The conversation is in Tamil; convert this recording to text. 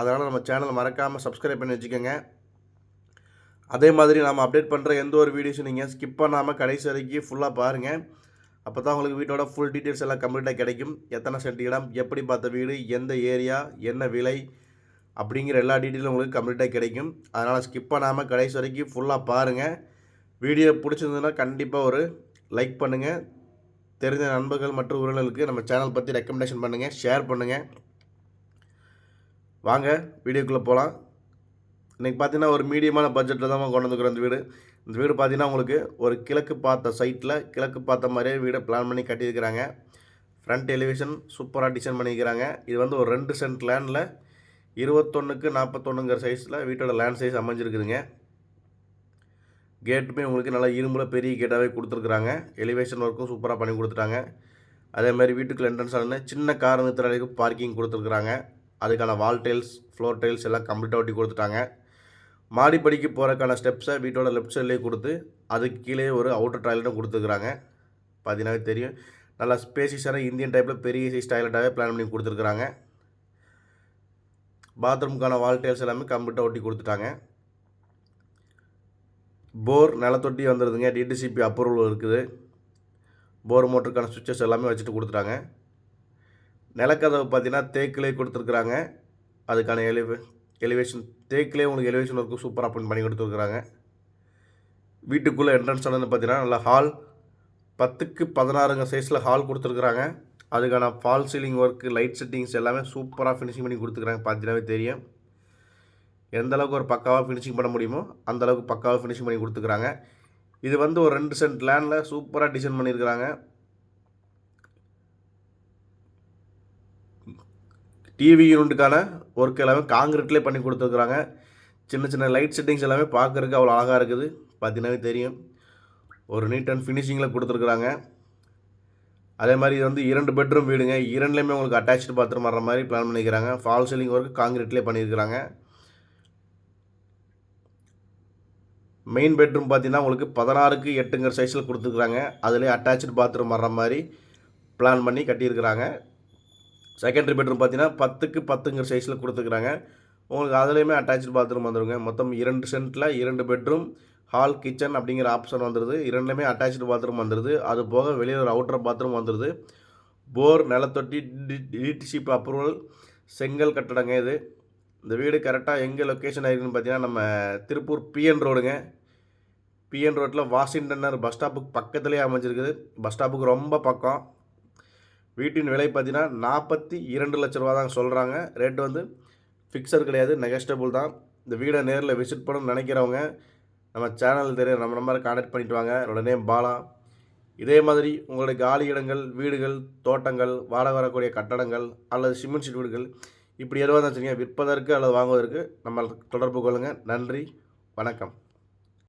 அதனால் நம்ம சேனலை மறக்காமல் சப்ஸ்கிரைப் பண்ணி வச்சுக்கோங்க. அதே மாதிரி நம்ம அப்டேட் பண்ணுற எந்த ஒரு வீடியோஸும் நீங்கள் ஸ்கிப் பண்ணாமல் கடைசி வரைக்கும் ஃபுல்லாக பாருங்கள் அப்போ தான் உங்களுக்கு வீட்டோட ஃபுல் டீட்டெயில்ஸ் எல்லாம் கம்ப்ளீட்டாக கிடைக்கும். எத்தனை சென்ட் இடம் எப்படி பார்த்த வீடு எந்த ஏரியா என்ன விலை அப்படிங்கிற எல்லா டீட்டெயிலும் உங்களுக்கு கம்ப்ளீட்டாக கிடைக்கும். அதனால் ஸ்கிப் பண்ணாமல் கடைசி வரைக்கும் ஃபுல்லாக பாருங்கள் வீடியோ பிடிச்சிருந்ததுன்னா கண்டிப்பாக ஒரு லைக் பண்ணுங்கள் தெரிஞ்ச நண்பர்கள் மற்றும் உறவினர்களுக்கு நம்ம சேனல் பற்றி ரெக்கமெண்டேஷன் பண்ணுங்கள் ஷேர் பண்ணுங்கள் வாங்க வீடியோக்குள்ளே போகலாம் இன்றைக்கி பார்த்தீங்கன்னா ஒரு மீடியமான பட்ஜெட்டில் தான் கொண்டு வந்துக்கிறோம் இந்த வீடு. இந்த வீடு பார்த்தீங்கன்னா உங்களுக்கு ஒரு கிழக்கு பார்த்த சைட்டில் கிழக்கு பார்த்த மாதிரியே வீடை பிளான் பண்ணி கட்டியிருக்கிறாங்க. ஃப்ரண்ட் எலிவேஷன் சூப்பராக டிசைன் பண்ணியிருக்கிறாங்க. இது வந்து ஒரு ரெண்டு சென்ட் லேண்டில் இருபத்தொன்றுக்கு நாற்பத்தொன்னுங்கிற சைஸில் வீட்டோட லேண்ட் சைஸ் அமைஞ்சிருக்குதுங்க. கேட்டுமே உங்களுக்கு நல்லா இரும்பில் பெரிய கேட்டாகவே கொடுத்துருக்குறாங்க. எலிவேஷன் ஒர்க்கும் சூப்பராக பண்ணி கொடுத்துட்டாங்க. அதே மாதிரி வீட்டுக்குள்ள என்ட்ரன்ஸ் ஆன சின்ன கார் நிறுத்துற அளவுக்கு பார்க்கிங் கொடுத்துருக்குறாங்க. அதுக்கான வால் டைல்ஸ் ஃப்ளோர் டைல்ஸ் எல்லாம் கம்ப்ளீட்டாக ஒட்டி கொடுத்துட்டாங்க. மாடிப்படிக்கு போகிறக்கான ஸ்டெப்ஸை வீட்டோட லெஃப்ட் சைட்லேயே கொடுத்து அதுக்கு கீழே ஒரு அவுட்டர் டாய்லெட்டும் கொடுத்துருக்குறாங்க. பார்த்தீங்கன்னாவே தெரியும். நல்லா ஸ்பேசியஸான இந்தியன் டைப்பில் பெரிய சைஸ் டாய்லெட்டாகவே பிளான் பண்ணி கொடுத்துருக்குறாங்க. பாத்ரூமுக்கான வால் டைல்ஸ் எல்லாமே கம்ப்ளீட்டாக ஒட்டி கொடுத்துட்டாங்க. போர் நிலத்தொட்டி வந்துடுதுங்க டிடிசிபி அப்ரூவல் இருக்குது. போர் மோட்டருக்கான சுவிட்சஸ் எல்லாமே வச்சுட்டு கொடுத்துட்டாங்க. நிலக்கதவு பார்த்தீங்கன்னா தேக்கிலே கொடுத்துருக்குறாங்க. அதுக்கான எலிவே எலிவேஷன் தேக்கிலே உங்களுக்கு எலிவேஷன் ஒர்க்கு சூப்பராக பண்ணி பண்ணி கொடுத்துருக்குறாங்க. வீட்டுக்குள்ளே என்ட்ரன்ஸ் ஆனது பார்த்தீங்கன்னா நல்லா ஹால் பத்துக்கு பதினாறுங்க சைஸில் ஹால் கொடுத்துருக்குறாங்க. அதுக்கான fall ceiling work light settings எல்லாமே சூப்பராக ஃபினிஷிங் பண்ணி கொடுத்துருக்குறாங்க. பார்த்தீங்கன்னாவே தெரியும். எந்த அளவுக்கு ஒரு பக்காவாக ஃபினிஷிங் பண்ண முடியுமோ அந்த அளவுக்கு பக்காவாக ஃபினிஷிங் பண்ணி கொடுத்துருக்குறாங்க. இது வந்து ஒரு ரெண்டு சென்ட் லேண்டில் சூப்பராக டிசைன் பண்ணியிருக்கிறாங்க. டிவி யூனிட்டுக்கான ஒர்க் எல்லாமே காங்கிரீட்லேயே பண்ணி கொடுத்துருக்குறாங்க. சின்ன சின்ன லைட் செட்டிங்ஸ் எல்லாமே பார்க்குறதுக்கு அவ்வளோ அழகாக இருக்குது. பார்த்தீங்கன்னாவே தெரியும். ஒரு நீட் அண்ட் ஃபினிஷிங்கில் கொடுத்துருக்குறாங்க. அதே மாதிரி இது வந்து இரண்டு பெட்ரூம் வீடுங்க. இரண்டுலேயுமே உங்களுக்கு அட்டாச்சு பாத்ரூம் வர மாதிரி பிளான் பண்ணிக்கிறாங்க. ஃபால் சீலிங் ஒர்க் காங்கிரீட்லேயே பண்ணியிருக்கிறாங்க. மெயின் பெட்ரூம் பார்த்தீங்கன்னா உங்களுக்கு பதினாறுக்கு எட்டுங்கிற சைஸில் கொடுத்துருக்குறாங்க. அதுலேயே அட்டாச்சு பாத்ரூம் வர்ற மாதிரி பிளான் பண்ணி கட்டியிருக்கிறாங்க. செகண்டரி பெட்ரூம் பார்த்தீங்கன்னா பத்துக்கு பத்துங்கிற சைஸில் கொடுத்துருக்குறாங்க. உங்களுக்கு அதுலேயுமே அட்டாச்சு பாத்ரூம் வந்துருங்க. மொத்தம் இரண்டு சென்ட்டில் இரண்டு பெட்ரூம் ஹால் கிச்சன் அப்படிங்கிற ஆப்ஷன் வந்துடுது இரண்டுமே அட்டாச்சு பாத்ரூம் வந்துடுது அது போக வெளியே ஒரு அவுட்டர் பாத்ரூம் வந்துடுது போர் நிலத்தொட்டி டிடிசிப் அப்ரூவல் செங்கல் கட்டடங்க இது. இந்த வீடு கரெக்டாக எங்கே லொக்கேஷன் ஆயிருக்குன்னு பார்த்தீங்கன்னா நம்ம திருப்பூர் பிஎன் ரோடுங்க பிஎன் ரோட்டில் வாஷிங்டன்னர் பஸ் ஸ்டாப்புக்கு பக்கத்துலேயே அமைஞ்சிருக்குது. பஸ் ஸ்டாப்புக்கு ரொம்ப பக்கம். வீட்டின் விலை பார்த்தீங்கன்னா நாற்பத்தி இரண்டு லட்ச ரூபா தான் சொல்கிறாங்க ரேட் வந்து ஃபிக்ஸர் கிடையாது நெகஸ்டபுள் தான். இந்த வீடை நேரில் விசிட் பண்ணணும்னு நினைக்கிறவங்க நம்ம சேனல் தெரிய நம்ம நம்பரை கான்டாக்ட் பண்ணிட்டு வாங்க. என்னோட நேம் பாலா. இதே மாதிரி உங்களுடைய காலி இடங்கள் வீடுகள் தோட்டங்கள் வாடகை வரக்கூடிய கட்டடங்கள் அல்லது சிமெண்ட் ஷீட் வீடுகள் இப்படி எதுவாக இருந்தால் விற்பதற்கு அல்லது வாங்குவதற்கு நம்ம தொடர்பு கொள்ளுங்கள் நன்றி வணக்கம்.